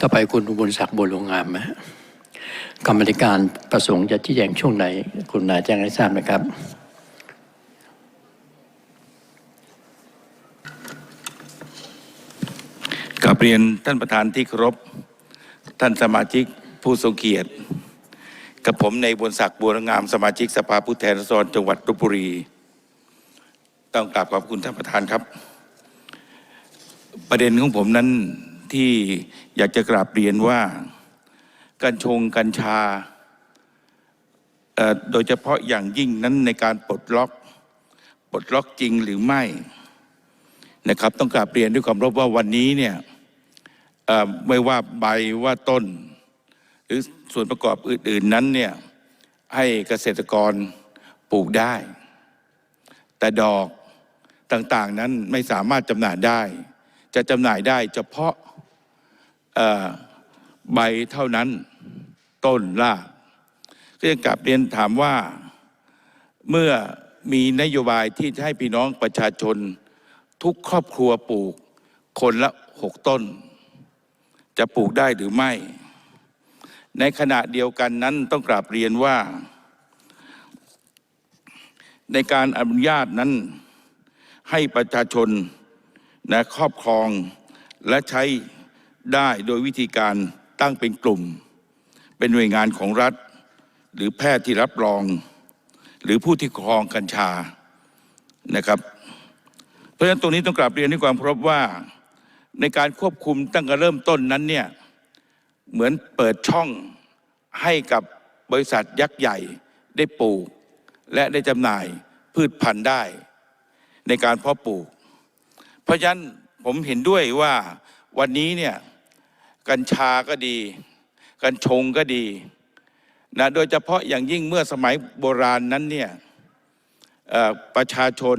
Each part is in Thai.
ต่อไปคุณอุบลศักดิ์บัวหลวงงามไหมฮะกรรมธิการประสงค์จะชี้แจงช่วงไหน คุณนายแจ้งให้ทราบนะครับกราบเรียนท่านประธานที่เคารพ ท่านสมาชิกผู้ทรงเกียรติ กับผมในบนศักดิ์บัวงามสมาชิกสภาผู้แทนราษฎรจังหวัดลบบุรี ต้องกราบขอบคุณท่านประธานครับ ประเด็นของผมนั้น ที่อยากจะกราบเรียนว่ากัญชงกัญชา โดยเฉพาะอย่างยิ่งนั้นในการปลดล็อกปลดล็อกจริงหรือไม่นะครับ ต้องกราบเรียนด้วยความรบว่าวันนี้เนี่ยไม่ว่าใบว่าต้น หรือส่วนประกอบอื่น ๆนั้นเนี่ยให้เกษตรกรปลูกได้ แต่ดอกต่างๆนั้นไม่สามารถจำหน่ายได้ จะจำหน่ายได้เฉพาะใบเท่านั้นต้นรากก็จะกลับเรียนถามว่าเมื่อมีนโยบายที่จะให้พี่น้องประชาชน ทุกครอบครัวปลูกคนละหกต้น จะปลูกได้หรือไม่ ในขณะเดียวกันนั้นต้องกราบเรียนว่า ในการอนุญาตนั้นให้ประชาชน นะครอบครองและใช้ได้โดยวิธีการตั้งเป็นกลุ่ม เป็นหน่วยงานของรัฐ หรือแพทย์ที่รับรอง หรือผู้ที่ครองกัญชานะครับ เพราะฉะนั้นตรงนี้ต้องกราบเรียนด้วยความเคารพว่าในการควบคุมตั้งแต่เริ่มต้นนั้นเนี่ยเหมือนเปิดช่องให้กับบริษัทยักษ์ใหญ่ได้ปลูก และได้จำหน่ายพืชพันธุ์ได้ ในการเพาะปลูก เพราะฉะนั้นผมเห็นด้วยว่าวันนี้เนี่ยกัญชาก็ดี กัญชงก็ดีนะโดยเฉพาะอย่างยิ่งเมื่อสมัยโบราณนั้นเนี่ยประชาชน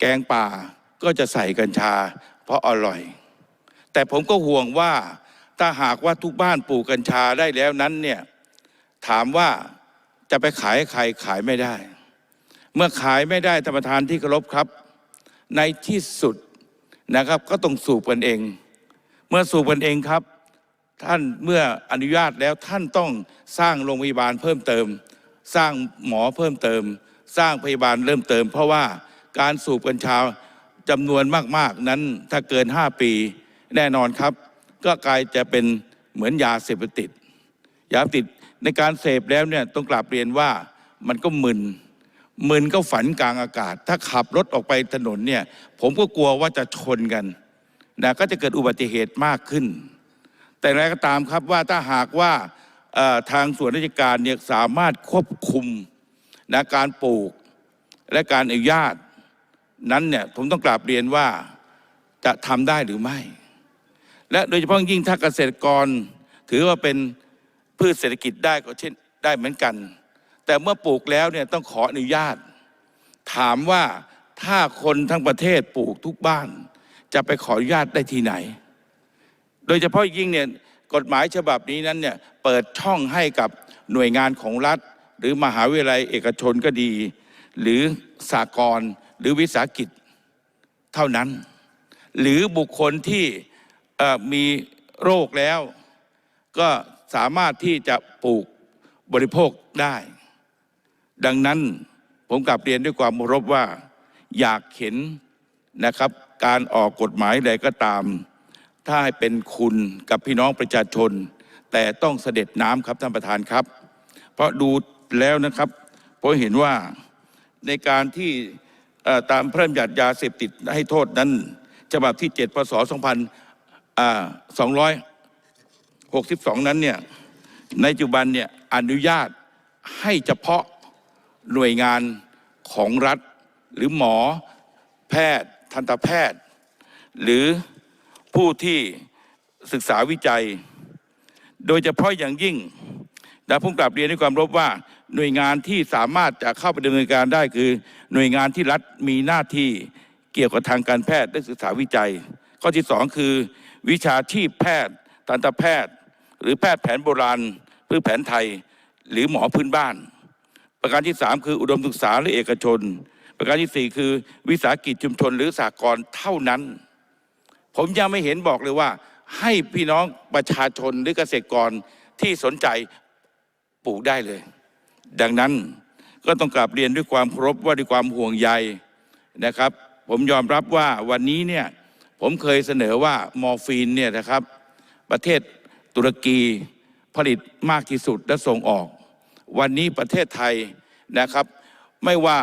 แกงป่าก็จะใส่กัญชา เพราะอร่อย แต่ผมก็ห่วงว่าถ้าหากว่าทุกบ้านปลูกกัญชาได้แล้วนั้นเนี่ยถามว่าจะไปขายให้ใครขายไม่ได้ เมื่อขายไม่ได้ท่านประธานที่เคารพครับ ในที่สุด นะครับ ก็ต้องสูบกันเอง เมื่อสูบกันเองครับ ท่านเมื่ออนุญาตแล้วท่านต้องสร้างโรงพยาบาลเพิ่มเติม สร้างหมอเพิ่มเติม สร้างพยาบาลเริ่มเติม เพราะว่าการสูบกัญชาจำนวนมากๆนั้นถ้าเกิน 5 ปีแน่นอนครับ ก็กลายจะเป็นเหมือนยาเสพติดยาติดในการเสพแล้วเนี่ยต้องกราบเรียนว่ามันก็มึน มึนก็ฝันกลางอากาศ ถ้าขับรถออกไปถนนเนี่ย ผมก็กลัวว่าจะชนกันนะก็จะเกิดอุบัติเหตุมากขึ้น แต่อะไรก็ตามครับว่าถ้าหากว่าทางส่วนราชการเนี่ยสามารถควบคุมนะการปลูกและการอนุญาต นั้นเนี่ยผมต้องกราบเรียนว่าจะทำได้หรือไม่ และโดยเฉพาะยิ่งถ้าเกษตรกร ถือว่าเป็นพืชเศรษฐกิจได้ก็เช่นได้เหมือนกัน แต่เมื่อปลูกแล้วเนี่ยต้องขออนุญาต ถามว่าถ้าคนทั้งประเทศปลูกทุกบ้าน จะไปขออนุญาตได้ที่ไหน โดยเฉพาะยิ่งเนี่ยกฎหมายฉบับนี้นั้นเนี่ยเปิดช่องให้กับหน่วยงานของรัฐ หรือมหาวิทยาลัยเอกชนก็ดี หรือสากลหรือวิสาหกิจเท่านั้น หรือบุคคลที่มีโรคแล้ว ก็สามารถที่จะปลูกบริโภคได้ ดังนั้นผมกลับเรียนด้วยความรพว่า อยากเห็นนะครับ การออกกฎหมายใดก็ตาม ถ้าให้เป็นคุณกับพี่น้องประชาชน แต่ต้องเสด็จน้ำครับท่านประธานครับ เพราะดูแล้วนะครับผมเห็นว่าในการที่ตามพระราชบัญญัติยาเสพติดให้โทษนั้น ฉบับที่ 7 พศ2562 นั้นเนี่ยในปัจจุบันเนี่ยอนุญาตให้เฉพาะ หน่วยงานของรัฐหรือหมอแพทย์ทันตแพทย์ หรือผู้ที่ศึกษาวิจัย โดยเฉพาะอย่างยิ่งและผมกลับเรียนด้วยความรบว่าหน่วยงานที่สามารถจะเข้าไปดำเนินการได้คือ หน่วยงานที่รัฐมีหน้าที่เกี่ยวกับทางการแพทย์และศึกษาวิจัย ข้อที่สองคือ วิชาชีพแพทย์ ทันตแพทย์ หรือแพทย์แผนโบราณพืชแผนไทย หรือหมอพื้นบ้าน ประการที่สามคืออุดมศึกษาและเอกชน ประการที่สี่คือวิสาหกิจชุมชนหรือสากลเท่านั้น ผมยังไม่เห็นบอกเลยว่า ให้พี่น้องประชาชนหรือเกษตรกรที่สนใจปลูกได้เลย ดังนั้นก็ต้องกลับเรียนด้วยความเคารพว่าด้วยความห่วงใยนะครับ ผมยอมรับว่าวันนี้เนี่ยผมเคยเสนอว่ามอร์ฟีนเนี่ยนะครับ ประเทศตุรกีผลิตมากที่สุดและส่งออก วันนี้ประเทศไทยนะครับ ไม่ว่า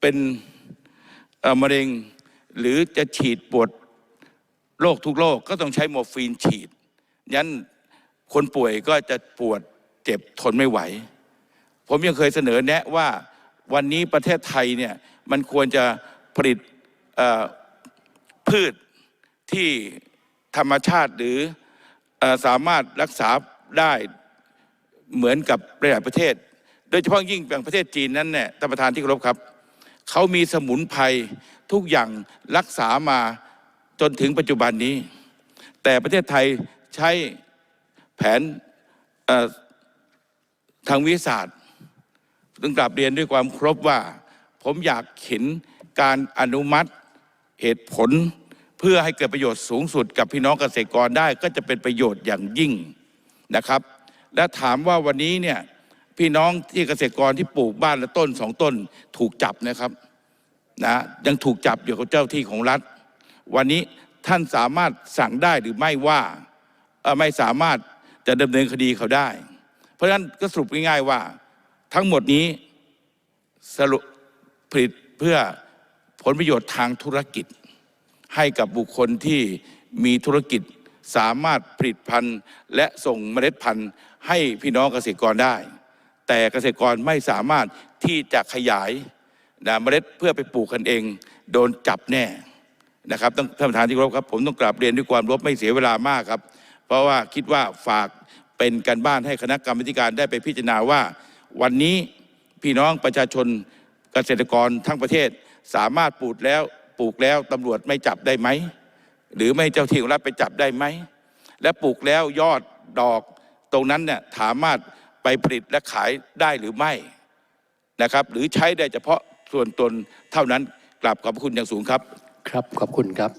เป็นมะเร็งหรือจะฉีดปวดโรคทุกโรคก็ต้องใช้มอร์ฟีนฉีดยันคนป่วยก็จะปวดเจ็บทนไม่ไหว ผมยังเคยเสนอแนะว่าวันนี้ประเทศไทยเนี่ยมันควรจะผลิตพืชที่ธรรมชาติหรืออสามารถรักษาได้ เหมือนกับหลายประเทศ โดยเฉพาะยิ่งอย่างประเทศจีนนั้นเนี่ยท่านประธานที่เคารพครับเขามีสมุนไพรทุกอย่างรักษามาจนถึงปัจจุบันนี้ แต่ประเทศไทยใช้แผนทางวิทยาศาสตร์ต้องกลับเรียนด้วยความครบว่า ผมอยากเห็นการอนุมัติเหตุผล เพื่อให้เกิดประโยชน์สูงสุดกับพี่น้องเกษตรกรได้ก็จะเป็นประโยชน์อย่างยิ่งนะครับ และถามว่าวันนี้เนี่ยพี่น้องที่เกษตรกรที่ปลูกบ้านละต้นสองต้นถูกจับนะครับนะยังถูกจับอยู่กับเจ้าที่ของรัฐ วันนี้ท่านสามารถสั่งได้หรือไม่ว่าไม่สามารถจะดำเนินคดีเขาได้ เพราะฉะนั้นก็สรุปง่ายๆว่า ทั้งหมดนี้สรุปผลิตเพื่อผลประโยชน์ทางธุรกิจ ให้กับบุคคลที่มีธุรกิจ สามารถผลิตพันธุ์และส่งเมล็ดพันธุ์ให้พี่น้องเกษตรกรได้ แต่เกษตรกรไม่สามารถที่จะขยายนะเมล็ดเพื่อไปปลูกกันเอง โดนจับแน่นะครับต้องท่านประธานที่เคารพครับ ผมต้องกราบเรียนด้วยความรบไม่เสียเวลามากครับ เพราะว่าคิดว่าฝากเป็นการบ้านให้คณะกรรมการได้ไปพิจารณาว่า วันนี้พี่น้องประชาชนเกษตรกรทั้งประเทศ สามารถปลูกแล้วปลูกแล้วตำรวจไม่จับได้ไหม หรือไม่เจ้าที่ของรัฐไปจับได้ไหม และปลูกแล้วยอดดอกตรงนั้นเนี่ยสามารถไปผลิตและขายได้หรือไม่นะครับ หรือใช้ได้เฉพาะส่วนตนเท่านั้นกราบขอบคุณอย่างสูงครับ ครับขอบคุณครับ